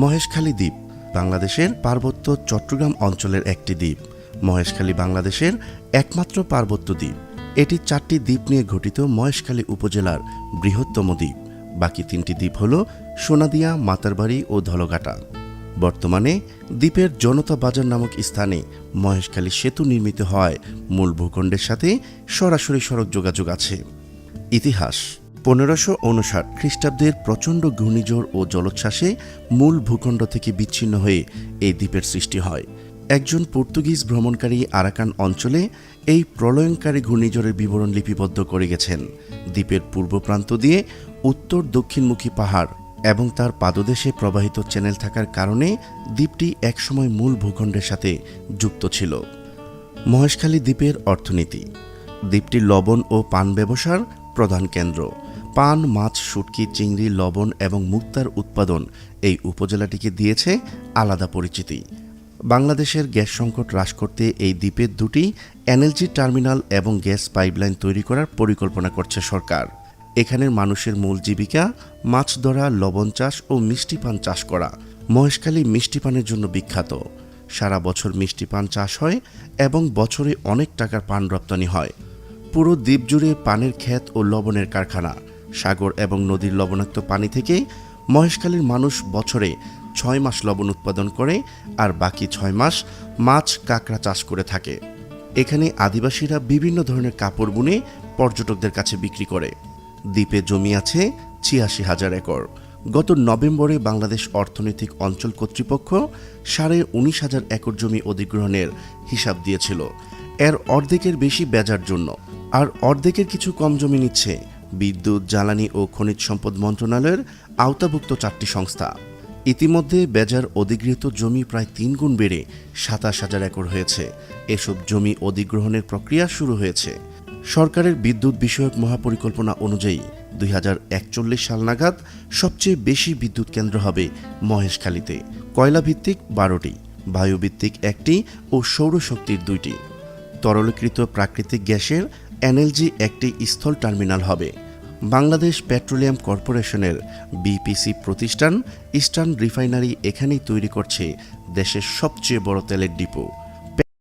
মহেশখালী দ্বীপ, বাংলাদেশের পার্বত্য চট্টগ্রাম অঞ্চলের একটি দ্বীপ। মহেশখালী বাংলাদেশের একমাত্র পার্বত্য দ্বীপ। এটি চারটি দ্বীপ নিয়ে গঠিত মহেশখালী উপজেলার বৃহত্তম দ্বীপ। বাকি তিনটি দ্বীপ হল সোনাদিয়া, মাতারবাড়ি ও ধলঘাটা। বর্তমানে দ্বীপের জনতা বাজার নামক স্থানে মহেশখালী সেতু নির্মিত হয় মূল ভূখণ্ডের সাথে সরাসরি সড়ক যোগাযোগ আছে। ইতিহাস পনেরোশো উনষাট খ্রিস্টাব্দের প্রচণ্ড ঘূর্ণিঝড় ও জলোচ্ছ্বাসে মূল ভূখণ্ড থেকে বিচ্ছিন্ন হয়ে এই দ্বীপের সৃষ্টি হয়। একজন পর্তুগিজ ভ্রমণকারী আরাকান অঞ্চলে এই প্রলয়ঙ্কারী ঘূর্ণিঝড়ের বিবরণ লিপিবদ্ধ করে গেছেন। দ্বীপের পূর্ব প্রান্ত দিয়ে উত্তর দক্ষিণমুখী পাহাড় এবং তার পাদদেশে প্রবাহিত চ্যানেল থাকার কারণে দ্বীপটি একসময় মূল ভূখণ্ডের সাথে যুক্ত ছিল। মহেশখালী দ্বীপের অর্থনীতি। দ্বীপটি লবণ ও পান ব্যবসার প্রধান কেন্দ্র। পান, মাছ, শুটকি, চিংড়ি, লবণ এবং মুক্তার উৎপাদন এই উপজেলাটিকে দিয়েছে আলাদা পরিচিতি। বাংলাদেশের গ্যাস সংকট হ্রাস করতে এই দ্বীপের দুটি এনএলজি টার্মিনাল এবং গ্যাস পাইপলাইন তৈরি করার পরিকল্পনা করছে সরকার। এখানের মানুষের মূল জীবিকা মাছ ধরা, লবণ চাষ ও মিষ্টি পান চাষ করা। মহেশখালী মিষ্টি পানের জন্য বিখ্যাত। সারা বছর মিষ্টি পান চাষ হয় এবং বছরে অনেক টাকার পান রপ্তানি হয়। পুরো দ্বীপ জুড়ে পানের ক্ষেত ও লবণের কারখানা। সাগর এবং নদীর লবণাক্ত পানি থেকে মহেশখালীর মানুষ বছরে ছয় মাস লবণ উৎপাদন করে আর বাকি ছয় মাস মাছ, কাঁকড়া চাষ করে থাকে। এখানে আদিবাসীরা বিভিন্ন ধরনের কাপড় বুনে পর্যটকদের কাছে বিক্রি করে। দ্বীপে জমি আছে ছিয়াশি হাজার একর। গত নভেম্বরে বাংলাদেশ অর্থনৈতিক অঞ্চল কর্তৃপক্ষ সাড়ে উনিশ হাজার একর জমি অধিগ্রহণের হিসাব দিয়েছিল। এর অর্ধেকের বেশি বেজার জন্য। আর অর্ধেকের কিছু কম জমি নিচ্ছে বিদ্যুৎ, জ্বালানি ও খনিজ সম্পদ মন্ত্রণালয়ের আওতাভুক্ত চারটি সংস্থা। ইতিমধ্যে বেজার অধিগৃহীত জমি প্রায় তিন গুণ বেড়ে সাতাশ হাজার একর হয়েছে। এসব জমি অধিগ্রহণের প্রক্রিয়া শুরু হয়েছে। সরকারের বিদ্যুৎ বিষয়ক মহাপরিকল্পনা অনুযায়ী দুই হাজার একচল্লিশ সাল নাগাদ সবচেয়ে বেশি বিদ্যুৎ কেন্দ্র হবে মহেশখালীতে। কয়লাভিত্তিক বারোটি, বায়ুভিত্তিক একটি ও সৌরশক্তির দুইটি। তরলীকৃত প্রাকৃতিক গ্যাসের এনএলজি একটি স্থল টার্মিনাল হবে। বাংলাদেশ পেট্রোলিয়াম কর্পোরেশনের বিপিসি প্রতিষ্ঠান ইস্টার্ন রিফাইনারি এখানেই তৈরি করছে দেশের সবচেয়ে বড় তেলের ডিপো।